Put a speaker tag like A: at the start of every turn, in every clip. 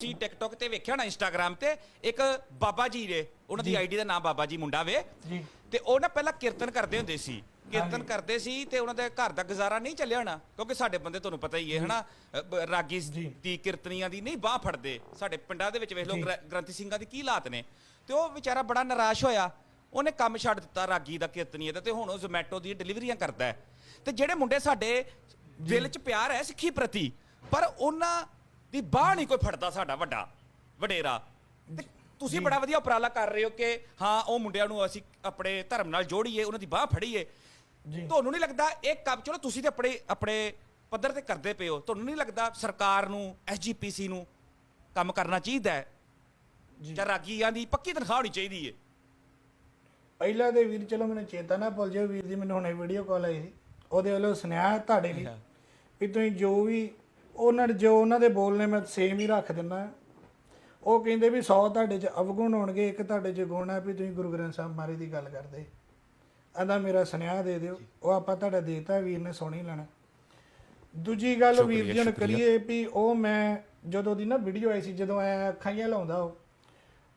A: ਤੁਸੀਂ ਟਿਕਟੌਕ ਤੇ ਵੇਖਿਆ ਹੋਣਾ ਇੰਸਟਾਗ੍ਰam ਤੇ? ਇੱਕ ਬਾਬਾ ਜੀ ਨੇ ਉਹਨਾਂ ਦੀ ਆਈਡੀ ਦਾ ਨਾਮ ਬਾਬਾ ਜੀ ਮੁੰਡਾ ਵੇ।
B: ਜੀ।
A: ਤੇ ਉਹ ਨਾ ਪਹਿਲਾਂ ਕੀਰਤਨ ਕਰਦੇ ਹੁੰਦੇ ਸੀ। ਕੀਰਤਨ। ਕਰਦੇ ਸੀ ਤੇ ਉਹਨਾਂ ਦੇ ਘਰ ਦਾ ਗੁਜ਼ਾਰਾ ਨਹੀਂ ਚੱਲਿਆ ਹੋਣਾ ਕਿਉਂਕਿ ਸਾਡੇ ਬੰਦੇ ਤੁਹਾਨੂੰ ਪਤਾ ਹੀ ਹੈ ਹਨਾ? ਅ, ਰਾਗੀ। ਦੀ ਕੀਰਤਨੀਆਂ ਦੀ ਨਹੀਂ ਬਾਹ ਫੜਦੇ। ਸਾਡੇ ਪਿੰਡਾਂ ਦੇ ਵਿੱਚ ਵੇਖ ਲਓ। ਗ੍ਰ- ਗ੍ਰੰਥੀ ਸਿੰਘਾਂ ਦੀ ਕੀ ਹਾਲਾਤ ਨੇ। ਤੇ ਉਹ ਵਿਚਾਰਾ ਬੜਾ ਨਿਰਾਸ਼ ਹੋਇਆ। ਉਹਨੇ ਕੰਮ ਛੱਡ ਦਿੱਤਾ ਰਾਗੀ ਦਾ ਕੀਰਤਨੀਏ ਦਾ ਤੇ ਹੁਣ ਉਹ ਜ਼ੋਮੈਟੋ ਦੀ ਡਿਲੀਵਰੀਆਂ ਕਰਦਾ ਹੈ। ਤੇ ਜਿਹੜੇ ਮੁੰਡੇ ਸਾਡੇ ਦਿਲ 'ਚ ਪਿਆਰ ਹੈ ਸਿੱਖੀ ਪ੍ਰਤੀ ਪਰ ਉਹਨਾਂ ਦੀ ਬਾਹ ਨਹੀਂ ਕੋਈ ਫੜਦਾ ਸਾਡਾ ਵੱਡਾ ਵਡੇਰਾ। ਤੇ ਤੁਸੀਂ। ਬੜਾ ਵਧੀਆ ਉਪਰਾਲਾ ਕਰ ਰਹੇ ਹੋ ਕਿ ਹਾਂ ਉਹ ਮੁੰਡਿਆਂ ਨੂੰ ਅਸੀਂ ਆਪਣੇ ਧਰਮ ਨਾਲ ਜੋੜੀਏ ਉਹਨਾਂ ਦੀ ਬਾਹ ਫੜੀਏ। ਤੁਹਾਨੂੰ ਨਹੀਂ ਲੱਗਦਾ ਇਹ ਕੰਮ ਚਲੋ ਤੁਸੀਂ ਤੇ ਆਪਣੇ ਆਪਣੇ ਪੱਧਰ ਤੇ ਕਰਦੇ ਪਏ ਹੋ ਤੁਹਾਨੂੰ ਨਹੀਂ ਲੱਗਦਾ ਸਰਕਾਰ ਨੂੰ ਐਸਜੀਪੀਸੀ ਨੂੰ ਕੰਮ ਕਰਨਾ ਚਾਹੀਦਾ ਹੈ?
B: ਜੀ।
A: ਜਾਂ ਰਾਗੀਆਂ ਦੀ ਪੱਕੀ ਤਨਖਾਹ ਹੋਣੀ ਚਾਹੀਦੀ ਹੈ
B: ਪਹਿਲਾਂ ਦੇ ਵੀਰ ਚਲੋ ਮੈਨੂੰ ਚੇਤਾ ਨਾ ਭੁੱਲ ਜਾਓ ਵੀਰ ਜੀ ਮੈਨੂੰ ਹੁਣੇ ਵੀਡੀਓ ਕਾਲ ਆਈ ਸੀ। ਉਹਦੇ ਵੱਲੋਂ ਸੁਨੇਹਾ ਤੁਹਾਡੇ ਲਈ ਵੀ ਤੁਸੀਂ ਜੋ ਵੀ ਉਹਨਾਂ ਦੇ ਜੋ ਉਹਨਾਂ ਦੇ ਬੋਲਨੇ ਮੈਂ ਸੇਮ ਹੀ ਰੱਖ ਦਿੰਦਾ। ਉਹ ਕਹਿੰਦੇ ਵੀ 100 ਤੁਹਾਡੇ ਚ ਅਵਗੁਣ ਹੋਣਗੇ ਇੱਕ ਤੁਹਾਡੇ ਚ ਗੁਣ ਹੈ ਵੀ ਤੁਸੀਂ ਗੁਰੂ ਗ੍ਰੰਥ ਸਾਹਿਬ ਮਹਾਰਾਜ ਦੀ ਗੱਲ ਕਰਦੇ। ਆਂਦਾ ਮੇਰਾ ਸੁਨੇਹਾ ਦੇ ਦਿਓ। ਉਹ ਆਪਾਂ ਤੁਹਾਡਾ ਦੇਤਾ ਵੀਰ ਨੇ ਸੁਣ ਹੀ ਲੈਣਾ। ਦੂਜੀ ਗੱਲ ਵੀਰ ਜੀ ਹੁਣ। ਕਰੀਏ ਵੀ ਉਹ ਮੈਂ ਜਦੋਂ ਦੀ ਨਾ ਵੀਡੀਓ ਆਈ ਸੀ ਜਦੋਂ ਐ ਅੱਖਾਂ ਜਿਹੀਆਂ ਲਾਉਂਦਾ ਉਹ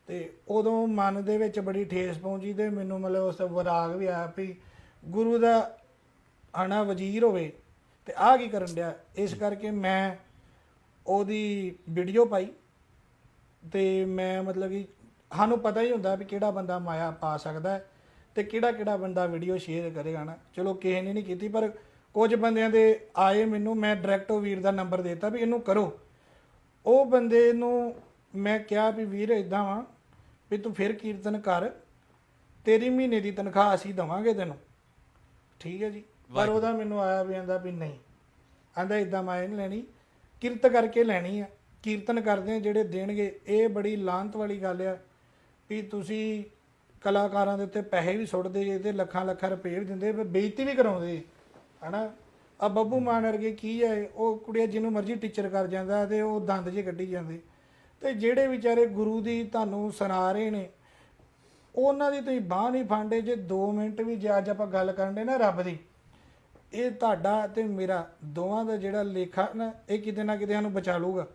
B: ਤੇ ਉਦੋਂ ਮਨ ਦੇ ਵਿੱਚ ਬੜੀ ਠੇਸ ਪਹੁੰਚੀ ਤੇ ਮੈਨੂੰ ਮਤਲਬ ਉਸ ਤੋਂ ਵਿਰਾਗ ਵੀ ਆਇਆ ਵੀ ਗੁਰੂ ਦਾ ਆਣਾ ਵਜ਼ੀਰ ਹੋਵੇ। ਤੇ ਆਹ ਕੀ ਕਰਨ ਡਿਆ? ਇਸ ਕਰਕੇ ਮੈਂ ਉਹਦੀ ਵੀਡੀਓ ਪਾਈ ਤੇ ਮੈਂ ਮਤਲਬ ਕਿ ਸਾਨੂੰ ਪਤਾ ਹੀ ਹੁੰਦਾ ਵੀ ਕਿਹੜਾ ਬੰਦਾ ਮਾਇਆ ਪਾ ਸਕਦਾ ਹੈ ਤੇ ਕਿਹੜਾ ਕਿਹੜਾ ਬੰਦਾ ਵੀਡੀਓ ਸ਼ੇਅਰ ਕਰੇਗਾ ਨਾ। ਚਲੋ ਕਿਸੇ ਨੇ ਨਹੀਂ ਕੀਤੀ, ਪਰ ਕੁਝ ਬੰਦਿਆਂ ਦੇ ਆਏ ਮੈਨੂੰ, ਮੈਂ ਡਾਇਰੈਕਟ ਉਹ ਵੀਰ ਦਾ ਨੰਬਰ ਦਿੱਤਾ ਵੀ ਇਹਨੂੰ ਕਰੋ। ਉਹ ਬੰਦੇ ਨੂੰ ਮੈਂ ਕਿਹਾ ਵੀ ਵੀਰ ਇਦਾਂ ਵਾ ਵੀ ਤੂੰ ਫਿਰ ਕੀਰਤਨ ਕਰ, ਤੇਰੀ ਮਹੀਨੇ ਦੀ ਤਨਖਾਹ ਅਸੀਂ ਦਵਾਂਗੇ ਤੈਨੂੰ। ਠੀਕ ਹੈ ਜੀ? ਪਰ। ਉਹਦਾ ਮੈਨੂੰ ਆਇਆ ਵੀ ਆਂਦਾ ਵੀ ਨਹੀਂ। ਆਂਦਾ ਇਦਾਂ ਮੈਂ ਨਹੀਂ ਲੈਣੀ। ਕਿਰਤ ਕਰਕੇ ਲੈਣੀ ਆ। ਕੀਰਤਨ ਕਰਦੇ ਜਿਹੜੇ ਦੇਣਗੇ। ਇਹ ਬੜੀ ਲਾਂਤ ਵਾਲੀ ਗੱਲ ਆ ਵੀ ਤੁਸੀਂ ਕਲਾਕਾਰਾਂ ਦੇ ਉੱਤੇ ਪੈਸੇ ਵੀ ਸੁੱਟਦੇ ਜੇ ਤੇ ਲੱਖਾਂ ਲੱਖਾਂ ਰੁਪਏ ਵੀ ਦਿੰਦੇ ਪਰ ਬੇਇੱਜ਼ਤੀ ਵੀ ਕਰਾਉਂਦੇ। ਹਨਾ? ਆ ਬੱਬੂ ਮਾਨ ਵਰਗੇ ਕੀ ਹੈ ਉਹ ਕੁੜੀਆਂ ਜਿਹਨੂੰ ਮਰਜ਼ੀ ਟੀਚਰ ਕਰ ਜਾਂਦਾ ਤੇ ਉਹ ਦੰਦ ਜੇ ਕੱਢੀ ਜਾਂਦੇ। ਤੇ ਜਿਹੜੇ ਵਿਚਾਰੇ ਗੁਰੂ ਦੀ ਤੁਹਾਨੂੰ ਸੁਣਾ ਰਹੇ ਨੇ ਉਹਨਾਂ ਦੀ ਤੁਸੀਂ ਬਾਹ ਨਹੀਂ ਫਾਂਡੇ ਜੇ 2 ਮਿੰਟ ਵੀ ਜੇ ਅੱਜ ਆਪਾਂ ਗੱਲ ਕਰਨ ਦੇ ਨਾ ਰੱਬ ਦੀ। ਇਹ ਤੁਹਾਡਾ ਤੇ ਮੇਰਾ ਦੋਵਾਂ ਦਾ ਜਿਹੜਾ ਲੇਖਾ ਨਾ ਇਹ ਕਿਤੇ ਨਾ ਕਿਤੇ ਸਾਨੂੰ ਬਚਾ ਲੂਗਾ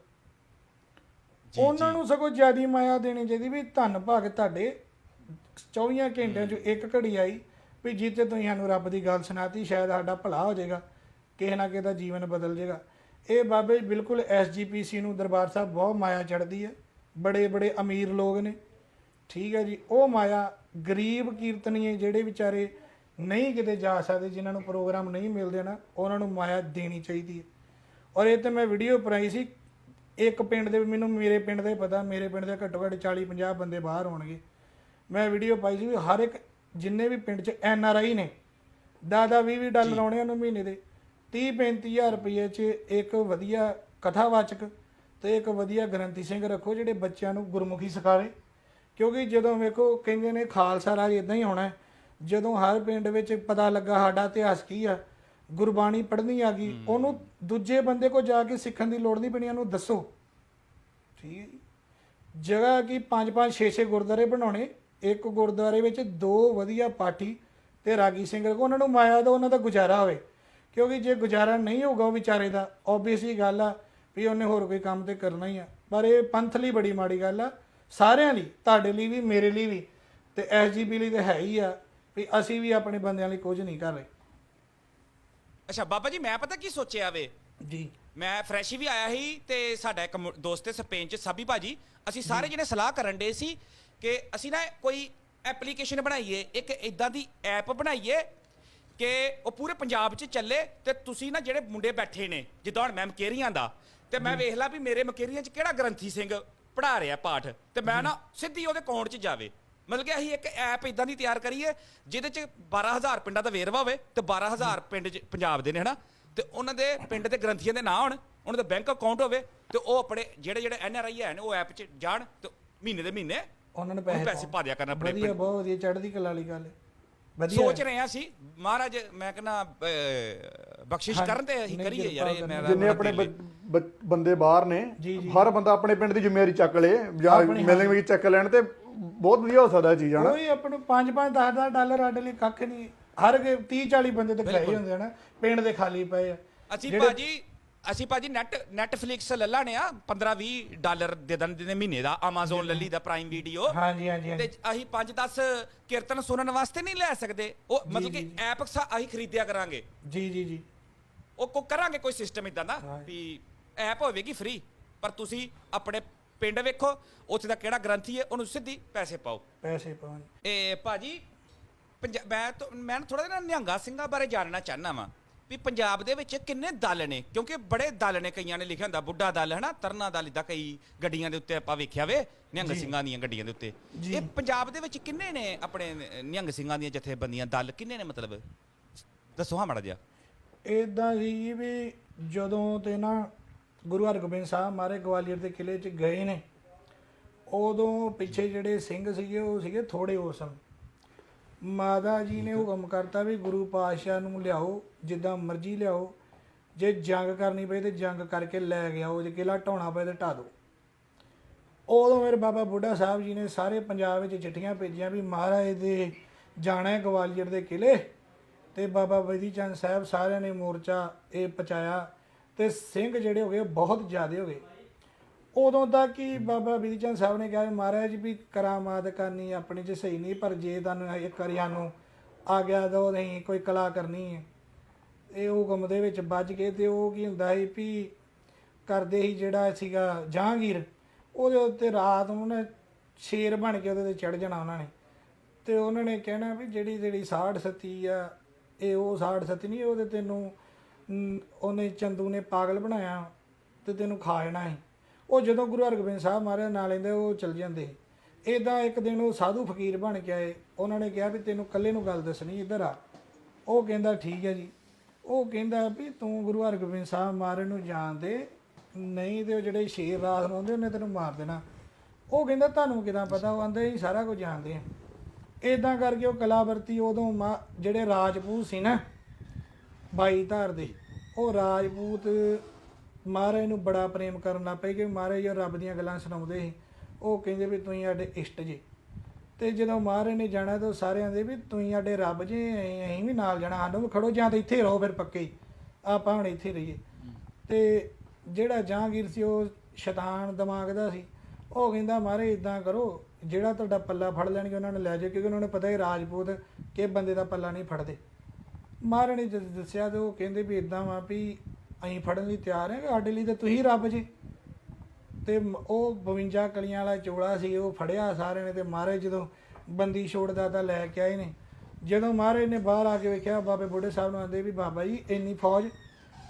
B: ਉਹਨਾਂ ਨੂੰ ਸਗੋਂ ਜਿਆਦੀ ਮਾਇਆ ਦੇਣੀ ਚਾਹੀਦੀ ਵੀ ਧੰਨ ਭਾਗ ਤੁਹਾਡੇ 24 ਘੰਟਿਆਂ ਚ ਇੱਕ ਘੜੀ ਆਈ ਵੀ ਜਿੱਤੇ ਤੁਸੀਂ ਸਾਨੂੰ ਰੱਬ ਦੀ ਗੱਲ ਸੁਣਾਤੀ ਸ਼ਾਇਦ ਸਾਡਾ ਭਲਾ ਹੋ ਜਾਏਗਾ ਕਿਸੇ ਨਾ ਕਿਸੇ ਦਾ ਜੀਵਨ ਬਦਲ ਜਾਏਗਾ। ਇਹ ਬਾਬੇ ਜੀ ਬਿਲਕੁਲ ਐਸਜੀਪੀਸੀ ਨੂੰ ਦਰਬਾਰ ਸਾਹਿਬ ਬਹੁਤ ਮਾਇਆ ਚੜਦੀ ਹੈ। ਬੜੇ ਬੜੇ ਅਮੀਰ ਲੋਕ ਨੇ। ਠੀਕ ਹੈ ਜੀ ਉਹ ਮਾਇਆ ਗਰੀਬ ਕੀਰਤਨੀਏ ਜਿਹੜੇ ਵਿਚਾਰੇ ਨਹੀਂ ਕਿਤੇ ਜਾ ਸਕਦੇ ਜਿਨ੍ਹਾਂ ਨੂੰ ਪ੍ਰੋਗਰਾਮ ਨਹੀਂ ਮਿਲਦੇ ਨਾ ਉਹਨਾਂ ਨੂੰ ਮਾਇਆ ਦੇਣੀ ਚਾਹੀਦੀ ਹੈ। ਔਰ ਇਹ ਤੇ ਮੈਂ ਵੀਡੀਓ ਪਾਈ ਸੀ ਇੱਕ ਪਿੰਡ ਦੇ ਮੈਨੂੰ ਮੇਰੇ ਪਿੰਡ ਦੇ ਪਤਾ ਮੇਰੇ ਪਿੰਡ ਦੇ ਘੱਟੋ ਘੱਟ 40 50 ਬੰਦੇ ਬਾਹਰ ਹੋਣਗੇ। ਮੈਂ ਵੀਡੀਓ ਪਾਈ ਸੀ ਵੀ ਹਰ ਇੱਕ ਜਿੰਨੇ ਵੀ ਪਿੰਡ 'ਚ ਐਨ ਆਰ ਆਈ ਨੇ ਦਾਦਾ 20 20 ਡਾਲਰ ਆਉਣੇ ਉਹਨੂੰ ਮਹੀਨੇ ਦੇ। 30 35000 ਰੁਪਏ 'ਚ ਇੱਕ ਵਧੀਆ ਕਥਾਵਾਚਕ ਤੇ ਇੱਕ ਵਧੀਆ ਗ੍ਰੰਥੀ ਸਿੰਘ ਰੱਖੋ ਜਿਹੜੇ ਬੱਚਿਆਂ ਨੂੰ ਗੁਰਮੁਖੀ ਸਿਖਾਵੇ। ਕਿਉਂਕਿ ਜਦੋਂ ਵੇਖੋ ਕਹਿੰਦੇ ਨੇ ਖਾਲਸਾ ਰਾਜ ਇਦਾਂ ਹੀ ਹੋਣਾ ਹੈ। ਜਦੋਂ ਹਰ ਪਿੰਡ ਵਿੱਚ ਪਤਾ ਲੱਗਾ ਸਾਡਾ ਇਤਿਹਾਸ ਕੀ ਆ ਗੁਰਬਾਣੀ ਪੜ੍ਹਨੀ ਆ ਗਈ ਉਹਨੂੰ ਦੂਜੇ ਬੰਦੇ ਕੋ ਜਾ ਕੇ ਸਿੱਖਣ ਦੀ ਲੋੜ ਨਹੀਂ ਪੈਣੀ ਉਹਨੂੰ ਦੱਸੋ। ਠੀਕ। ਹੈ ਜਗ੍ਹਾ ਕੀ 5 5 6 6 ਗੁਰਦਾਰੇ ਬਣਾਉਣੇ ਇੱਕ ਗੁਰਦੁਆਰੇ ਵਿੱਚ ਦੋ ਵਧੀਆ ਪਾਠੀ ਤੇ ਰਾਗੀ ਸਿੰਘ ਰੱਖੋ ਉਹਨਾਂ ਨੂੰ ਮਾਇਆ ਦਾ ਉਹਨਾਂ ਦਾ ਗੁਜ਼ਾਰਾ ਹੋਵੇ। ਕਿਉਂਕਿ ਜੇ ਗੁਜ਼ਾਰਾ ਨਹੀਂ ਹੋਊਗਾ ਉਹ ਵਿਚਾਰੇ ਦਾ ਓਬਵੀਅਸਲੀ ਗੱਲ ਆ ਵੀ ਉਹਨੇ ਹੋਰ ਕੋਈ ਕੰਮ ਤੇ ਕਰਨਾ ਹੀ ਆ। ਪਰ ਇਹ ਪੰਥ ਲਈ ਬੜੀ ਮਾੜੀ ਗੱਲ ਆ ਸਾਰਿਆਂ ਲਈ ਤੁਹਾਡੇ ਲਈ ਵੀ ਮੇਰੇ ਲਈ ਵੀ ਤੇ ਐਸਜੀਪੀ ਲਈ ਤਾਂ ਹੈ ਹੀ ਆ। ਵੀ ਅਸੀਂ ਵੀ ਆਪਣੇ ਬੰਦਿਆਂ ਲਈ ਕੁਝ ਨਹੀਂ ਕਰ ਰਹੇ।
A: ਅੱਛਾ ਬਾਬਾ ਜੀ ਮੈਂ ਪਤਾ ਕੀ ਸੋਚਿਆ ਵੇ?
B: ਜੀ।
A: ਮੈਂ ਫਰੈਸ਼ੀ ਵੀ ਆਇਆ ਸੀ ਤੇ ਸਾਡਾ ਇੱਕ ਮੁ- ਦੋਸਤ ਹੈ ਸਰਪੰਚ ਸਾਬੀ ਭਾਜੀ। ਅਸੀਂ ਸਾਰੇ ਜਿਹਨੇ ਸਲਾਹ ਕਰਨ ਦੇ ਸੀ ਕਿ ਅਸੀਂ ਨਾ ਕੋਈ ਐਪਲੀਕੇਸ਼ਨ ਬਣਾਈਏ ਇੱਕ ਇਦਾਂ ਦੀ ਐਪ ਬਣਾਈਏ ਕਿ ਉਹ ਪੂਰੇ ਪੰਜਾਬ 'ਚ ਚੱਲੇ ਤੇ ਤੁਸੀਂ ਨਾ ਜਿਹੜੇ ਮੁੰਡੇ ਬੈਠੇ ਨੇ ਜਿੱਦਾਂ ਹੁਣ ਮੈਂ ਮਕੇਰੀਆਂ ਦਾ ਤੇ ਮੈਂ ਵੇਖ ਲਾ ਵੀ ਮੇਰੇ ਮਕੇਰੀਆਂ 'ਚ ਕਿਹੜਾ ਗ੍ਰੰਥੀ ਸਿੰਘ ਪੜ੍ਹਾ ਰਿਹਾ ਪਾਠ ਤੇ ਮੈਂ ਨਾ ਸਿੱਧੀ ਉਹਦੇ ਅਕਾਊਂਟ 'ਚ ਜਾਵੇ। ਮਤਲਬ ਕਿ ਅਸੀਂ ਇੱਕ ਐਪ ਇਦਾਂ ਦੀ ਤਿਆਰ ਕਰੀਏ ਜਿਹਦੇ 'ਚ 12000 ਪਿੰਡਾਂ ਦਾ ਵੇਰਵਾ ਹੋਵੇ ਤੇ 12000 ਪਿੰਡ 'ਚ ਪੰਜਾਬ ਦੇ ਨੇ ਹਨਾ ਤੇ ਉਹਨਾਂ ਦੇ ਪਿੰਡ ਦੇ ਗ੍ਰੰਥੀਆਂ ਦੇ ਨਾਂ ਹੋਣ ਉਹਨਾਂ ਦਾ ਬੈਂਕ ਅਕਾਊਂਟ ਹੋਵੇ ਤੇ ਉਹ ਆਪਣੇ ਜਿਹੜੇ ਜਿਹੜੇ ਐਨ ਆਰ ਆਈ ਹਨ ਉਹ ਐਪ 'ਚ ਜਾਣ ਤੇ ਮਹੀਨੇ ਦੇ ਮਹੀਨੇ
B: ਉਹਨਾਂ ਨੇ ਪੈਸੇ
A: ਪੈਸੇ ਪਾ ਦਿਆ ਕਰਨ ਆਪਣੇ
B: ਵਧੀਆ ਬਹੁਤ ਵਧੀਆ ਚੜ੍ਹਦੀ ਕਲਾ ਵਾਲੀ ਗੱਲ ਹੈ ਵਧੀਆ
A: ਸੋਚ ਰਹੇ ਹਾਂ ਅਸੀਂ ਮਹਾਰਾਜ ਮੈਂ ਕਹਿੰਦਾ ਬਖਸ਼ਿਸ਼ ਕਰਨ ਤੇ ਅਸੀਂ ਕਰੀਏ ਯਾਰ ਇਹ। ਮੇਰਾ
C: ਜਿੰਨੇ ਆਪਣੇ
A: ਹੈ।
C: ਬੰਦੇ ਬਾਹਰ ਨੇ। ਹਰ ਬੰਦਾ ਆਪਣੇ ਪਿੰਡ ਦੀ ਜ਼ਿੰਮੇਵਾਰੀ ਚੱਕ ਲੇ ਜਾਂ
B: ਆਪਣੀ,
C: ਮਿਲਣ ਵਿੱਚ ਚੱਕ ਲੈਣ ਤੇ ਬਹੁਤ ਵਧੀਆ ਹੋ ਸਕਦਾ ਚੀਜ਼ ਹਨਾ
B: ਕੋਈ ਆਪਾਂ ਨੂੰ 5 5 10 10 ਡਾਲਰ ਸਾਡੇ ਲਈ ਕੱਖ ਨਹੀਂ। ਹਰ 30 40 ਬੰਦੇ ਤੇ ਖੜੇ ਹੁੰਦੇ ਹਨ ਪਿੰਡ ਦੇ ਖਾਲੀ ਪਏ ਆ।
A: ਅਸੀਂ ਭਾਜੀ ਅਸੀਂ ਭਾਜੀ ਨੈਟ ਨੈਟਫਲਿਕਸ ਲੈ ਲਾਣੇ ਆ 15 20 ਡਾਲਰ ਦੇ ਦਿੰਦੇ ਨੇ ਮਹੀਨੇ ਦਾ Amazon ਲੈ ਲਈ ਦਾ ਪ੍ਰਾਈਮ ਵੀਡੀਓ
B: ਹਾਂਜੀ ਹਾਂਜੀ
A: ਤੇ ਅਸੀਂ 5 10 ਕੀਰਤਨ ਸੁਣਨ ਵਾਸਤੇ ਨਹੀਂ ਲੈ ਸਕਦੇ। ਉਹ ਮਤਲਬ ਕਿ ਐਪ ਅਸੀਂ ਖਰੀਦਿਆ ਕਰਾਂਗੇ।
B: ਜੀ ਜੀ ਜੀ।
A: ਉਹ ਕੋ ਕਰਾਂਗੇ ਕੋਈ ਸਿਸਟਮ ਇਦਾਂ ਦਾ। ਵੀ ਐਪ ਹੋਵੇਗੀ ਫ੍ਰੀ ਪਰ ਤੁਸੀਂ ਆਪਣੇ ਪਿੰਡ ਵੇਖੋ ਉੱਥੇ ਦਾ ਕਿਹੜਾ ਗ੍ਰੰਥੀ ਹੈ ਉਹਨੂੰ ਸਿੱਧੀ ਪੈਸੇ ਪਾਓ।
B: ਪੈਸੇ ਪਾਉਣ।
A: ਇਹ ਭਾਜੀ ਪੰਜਾ- ਮੈਂ ਤਾਂ ਮੈਂ ਥੋੜਾ ਜਿਹਾ ਨਾ ਨਿਹੰਗਾ ਸਿੰਘਾਂ ਬਾਰੇ ਜਾਣਨਾ ਚਾਹਨਾ ਵਾਂ ਵੀ ਪੰਜਾਬ ਦੇ ਵਿੱਚ ਕਿੰਨੇ ਦਲ ਨੇ? ਕਿਉਂਕਿ ਬੜੇ ਦਲ ਨੇ ਕਈਆਂ ਨੇ ਲਿਖਿਆ ਹੁੰਦਾ ਬੁੱਢਾ ਦਲ ਹੈ ਨਾ ਤਰਨਾ ਦਲ ਇਦਾਂ ਕਈ ਗੱਡੀਆਂ ਦੇ ਉੱਤੇ ਆਪਾਂ ਵੇਖਿਆ ਵੇ ਨਿਹੰਗ
B: ਜੀ।
A: ਸਿੰਘਾਂ ਦੀਆਂ ਗੱਡੀਆਂ ਦੇ ਉੱਤੇ।
B: ਜੀ।
A: ਇਹ ਪੰਜਾਬ ਦੇ ਵਿੱਚ ਕਿੰਨੇ ਨੇ ਆਪਣੇ ਨਿਹੰਗ ਸਿੰਘਾਂ ਦੀਆਂ ਜਥੇਬੰਦੀਆਂ? ਦਲ ਕਿੰਨੇ ਨੇ ਮਤਲਬ? ਦੱਸੋ ਹਾਂ ਮਾੜਾ ਜਿਹਾ।
B: ਇਦਾਂ ਸੀ ਵੀ ਜਦੋਂ ਤੇ ਨਾ ਗੁਰੂ ਹਰਗੋਬਿੰਦ ਸਾਹਿਬ ਮਾਰੇ ਗਵਾਲੀਅਰ ਦੇ ਕਿਲੇ 'ਚ ਗਏ ਨੇ। ਉਦੋਂ ਪਿੱਛੇ ਜਿਹੜੇ ਸਿੰਘ ਸੀਗੇ ਉਹ ਸੀਗੇ ਥੋੜੇ ਉਸਮ ਮਾਤਾ ਜੀ ਨੇ ਹੁਕਮ ਕਰਤਾ ਵੀ ਗੁਰੂ ਪਾਤਸ਼ਾਹ ਨੂੰ ਲਿਆਓ ਜਿੱਦਾਂ ਮਰਜ਼ੀ ਲਿਆਓ। ਜੇ ਜੰਗ ਕਰਨੀ ਪਏ ਤੇ ਜੰਗ ਕਰਕੇ ਲੈ ਗਿਆ ਉਹ ਜੇ ਕਿਲਾ ਢਾਉਣਾ ਪਏ ਤੇ ਢਾ ਦਿਓ। ਉਦੋਂ ਮੇਰੇ ਬਾਬਾ ਬੁੱਢਾ ਸਾਹਿਬ ਜੀ ਨੇ ਸਾਰੇ ਪੰਜਾਬ ਵਿੱਚ ਚਿੱਠੀਆਂ ਭੇਜੀਆਂ ਵੀ ਮਹਾਰਾਜ ਦੇ ਜਾਣਾ ਗਵਾਲੀਅਰ ਦੇ ਕਿਲੇ ਤੇ ਬਾਬਾ ਬਦੀ ਚੰਦ ਸਾਹਿਬ ਸਾਰਿਆਂ ਨੇ ਮੋਰਚਾ ਇਹ ਪਚਾਇਆ ਤੇ ਸਿੰਘ ਜਿਹੜੇ ਹੋ ਗਏ ਬਹੁਤ ਜ਼ਿਆਦੇ ਹੋ ਗਏ ਉਦੋਂ ਤੱਕ ਕਿ ਬਾਬਾ ਬਦੀ ਚੰਦ ਸਾਹਿਬ ਨੇ ਕਿਹਾ ਵੀ ਮਹਾਰਾਜ ਵੀ ਕਰਾਮਾਤ ਕਰਨੀ ਆਪਣੀ ਚ ਸਹੀ ਨਹੀਂ, ਪਰ ਜੇ ਤੁਹਾਨੂੰ ਇੱਕ ਵਾਰੀ ਸਾਨੂੰ ਆ ਗਿਆ ਦੋ ਨਹੀਂ ਕੋਈ ਕਲਾ ਕਰਨੀ ਹੈ। ਇਹ ਹੁਕਮ ਦੇ ਵਿੱਚ ਵੱਜ ਕੇ ਤੇ ਉਹ ਕੀ ਹੁੰਦਾ ਸੀ ਵੀ ਕਰਦੇ ਹੀ ਜਿਹੜਾ ਸੀਗਾ ਜਹਾਂਗੀਰ, ਉਹਦੇ ਉੱਤੇ ਰਾਤ ਨੂੰ ਨਾ ਸ਼ੇਰ ਬਣ ਕੇ ਉਹਦੇ ਤੇ ਚੜ ਜਾਣਾ ਉਹਨਾਂ ਨੇ। ਤੇ ਉਹਨਾਂ ਨੇ ਕਹਿਣਾ ਵੀ ਜਿਹੜੀ ਜਿਹੜੀ ਸਾੜ ਸਤੀ ਆ, ਇਹ ਉਹ ਸਾੜ ਸਤੀ ਨਹੀਂ, ਉਹਦੇ ਤੈਨੂੰ ਉਹਨੇ ਚੰਦੂ ਨੇ ਪਾਗਲ ਬਣਾਇਆ ਤੇ ਤੈਨੂੰ ਖਾ ਜਾਣਾ ਹੈ ਉਹ ਜਦੋਂ ਗੁਰੂ ਹਰਗੋਬਿੰਦ ਸਾਹਿਬ ਮਹਾਰਾਜ ਨਾਲ ਲੈਂਦੇ ਉਹ ਚਲ ਜਾਂਦੇ। ਇਦਾਂ ਇੱਕ ਦਿਨ ਉਹ ਸਾਧੂ ਫਕੀਰ ਬਣ ਕੇ ਆਏ। ਉਹਨਾਂ ਨੇ ਕਿਹਾ ਵੀ ਤੈਨੂੰ ਇਕੱਲੇ ਨੂੰ ਗੱਲ ਦੱਸਣੀ, ਇੱਧਰ ਆ। ਉਹ ਕਹਿੰਦਾ, ਠੀਕ ਹੈ ਜੀ। ਉਹ ਕਹਿੰਦਾ ਵੀ ਤੂੰ ਗੁਰੂ ਹਰਗੋਬਿੰਦ ਸਾਹਿਬ ਮਹਾਰਾਜ ਨੂੰ ਜਾਣਦੇ ਨਹੀਂ ਤੇ ਉਹ ਜਿਹੜੇ ਸ਼ੇਰ ਰਾਤ ਨੂੰ ਆਉਂਦੇ ਉਹਨੇ ਤੈਨੂੰ ਮਾਰ ਦੇਣਾ। ਉਹ ਕਹਿੰਦਾ, ਤੁਹਾਨੂੰ ਕਿਦਾਂ ਪਤਾ? ਉਹ ਆਂਦੇ ਹੀ ਸਾਰਾ ਕੁਝ ਜਾਣਦੇ ਆ ਇਦਾਂ ਕਰਕੇ ਉਹ ਕਲਾਵਰਤੀ ਉਦੋਂ ਮਾ- ਜਿਹੜੇ ਰਾਜਪੂਤ ਸੀ ਨਾ ਬਾਈ ਧਾਰ ਦੇ। ਉਹ ਰਾਜਪੂਤ ਮਹਾਰਾਜ ਨੂੰ ਬੜਾ ਪ੍ਰੇਮ ਕਰਨ ਲੱਗ ਪਏ ਕਿ ਮਹਾਰਾਜ ਜੀ ਰੱਬ ਦੀਆਂ ਗੱਲਾਂ ਸੁਣਾਉਂਦੇ ਸੀ। ਉਹ ਕਹਿੰਦੇ ਵੀ ਤੁਸੀਂ ਸਾਡੇ ਇਸ਼ਟ ਜੀ। ਤੇ ਜਦੋਂ ਮਹਾਰਾਜ ਨੇ ਜਾਣਾ ਤਾਂ ਉਹ ਸਾਰਿਆਂ ਦੇ ਵੀ ਤੁਸੀਂ ਸਾਡੇ ਰੱਬ ਜੀ, ਅਸੀਂ ਅਸੀਂ ਵੀ ਨਾਲ ਜਾਣਾ, ਸਾਨੂੰ ਵੀ ਖੜੋ, ਜਾਂ ਤਾਂ ਇੱਥੇ ਰਹੋ ਫਿਰ ਪੱਕੇ। ਹੀ। ਆਪਾਂ ਹੁਣ ਇੱਥੇ ਰਹੀਏ। ਤੇ ਜਿਹੜਾ ਜਹਾਂਗੀਰ ਸੀ, ਉਹ ਸ਼ੈਤਾਨ ਦਿਮਾਗ ਦਾ ਸੀ। ਉਹ ਕਹਿੰਦਾ ਮਾਰੇ ਇਦਾਂ ਕਰੋ, ਜਿਹੜਾ ਤੁਹਾਡਾ ਪੱਲਾ ਫੜ ਲੈਣਗੇ, ਉਹਨਾਂ ਨੂੰ ਲੈ ਜਾਓ, ਕਿਉਂਕਿ ਉਹਨਾਂ ਨੂੰ ਪਤਾ ਹੈ ਰਾਜਪੂਤ ਕਿ ਬੰਦੇ ਦਾ ਪੱਲਾ ਨਹੀਂ ਫੜਦੇ। ਮਹਾਰਾਜ ਨੇ ਜਦ ਦੱਸਿਆ ਤੇ ਉਹ ਕਹਿੰਦੇ ਵੀ ਇਦਾਂ ਵਾ ਵੀ ਅਸੀਂ ਫੜਨ ਲਈ ਤਿਆਰ ਹਾਂ ਸਾਡੇ ਲਈ ਤਾਂ ਤੁਸੀਂ ਰੱਬ ਜੀ। ਤੇ ਉਹ 52 ਕਲੀਆਂ ਵਾਲਾ ਚੋਲਾ ਸੀ ਉਹ ਫੜਿਆ ਸਾਰਿਆਂ ਨੇ ਤੇ ਮਹਾਰਾਜ ਜਦੋਂ ਬੰਦੀ ਛੋੜਦਾ ਤਾਂ ਲੈ ਕੇ ਆਏ ਨੇ। ਜਦੋਂ ਮਹਾਰਾਜ ਨੇ ਬਾਹਰ ਆ ਕੇ ਵੇਖਿਆ ਬਾਬੇ ਬੁੱਢੇ ਸਾਹਿਬ ਨੂੰ ਆਂਦੇ ਵੀ ਬਾਬਾ ਜੀ ਇੰਨੀ ਫੌਜ।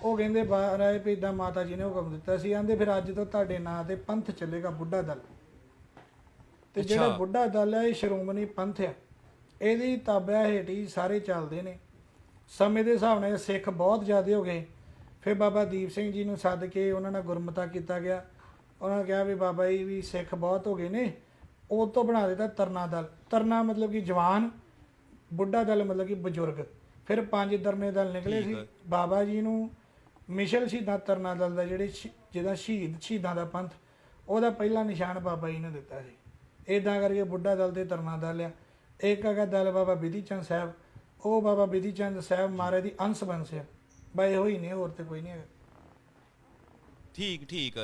B: ਉਹ ਕਹਿੰਦੇ ਬਾਹਰ ਆਏ ਵੀ ਇਦਾਂ ਮਾਤਾ ਜੀ ਨੇ ਹੁਕਮ ਦਿੱਤਾ ਸੀ। ਆਂਦੇ ਫਿਰ ਅੱਜ ਤੋਂ ਤੁਹਾਡੇ ਨਾਂ ਤੇ ਪੰਥ ਚੱਲੇਗਾ ਬੁੱਢਾ ਦਲ। ਤੇ ਜਿਹੜਾ। ਬੁੱਢਾ ਦਲ ਹੈ ਇਹ ਸ਼੍ਰੋਮਣੀ ਪੰਥ ਆ। ਇਹਦੀ ਤਾਬਿਆ ਹੇਠੀ ਸਾਰੇ ਚੱਲਦੇ ਨੇ। ਸਮੇਂ ਦੇ ਹਿਸਾਬ ਨਾਲ ਸਿੱਖ ਬਹੁਤ ਜ਼ਿਆਦਾ ਹੋ ਗਏ। ਫਿਰ ਬਾਬਾ ਦੀਪ ਸਿੰਘ ਜੀ ਨੂੰ ਸੱਦ ਕੇ ਉਹਨਾਂ ਨਾਲ ਗੁਰਮਤਾ ਕੀਤਾ ਗਿਆ। ਉਹਨਾਂ ਨੇ ਕਿਹਾ ਵੀ ਬਾਬਾ ਜੀ ਵੀ ਸਿੱਖ ਬਹੁਤ ਹੋ ਗਏ ਨੇ। ਉਹ ਤੋਂ ਬਣਾ ਦਿੱਤਾ ਤਰਨਾ ਦਲ। ਤਰਨਾ ਮਤਲਬ ਕਿ ਜਵਾਨ ਬੁੱਢਾ ਦਲ ਮਤਲਬ ਕਿ ਬਜ਼ੁਰਗ। ਫਿਰ ਪੰਜ ਦਰਨੇ ਦਲ ਨਿਕਲੇ ਸੀ। ਬਾਬਾ ਜੀ ਨੂੰ ਮਿਸ਼ਲ ਸ਼ਹੀਦਾਂ ਤਰਨਾ ਦਲ ਦਾ ਜਿਹੜੇ ਜਿਹਦਾ ਸ਼ਹੀਦ ਸ਼ਹੀਦਾਂ ਦਾ ਪੰਥ ਉਹਦਾ ਪਹਿਲਾ ਨਿਸ਼ਾਨ ਬਾਬਾ ਜੀ ਨੇ ਦਿੱਤਾ ਸੀ। ਇਦਾਂ ਕਰਕੇ ਬੁੱਢਾ ਦਲ ਤੇ ਤਰਨਾ ਦਲ ਆ। ਇੱਕ ਹੈਗਾ ਦਲ ਬਾਬਾ ਬਿਧੀ ਚੰਦ ਸਾਹਿਬ। ਉਹ ਬਾਬਾ ਬਿਧੀ ਚੰਦ ਸਾਹਿਬ ਮਹਾਰਾਜ ਦੀ ਅੰਸ਼ ਬੰਸ ਬਈ ਇਹੋ ਹੀ ਨੇ, ਹੋਰ ਤੇ ਕੋਈ ਨਹੀਂ ਹੈਗਾ।
A: ਠੀਕ ਠੀਕ।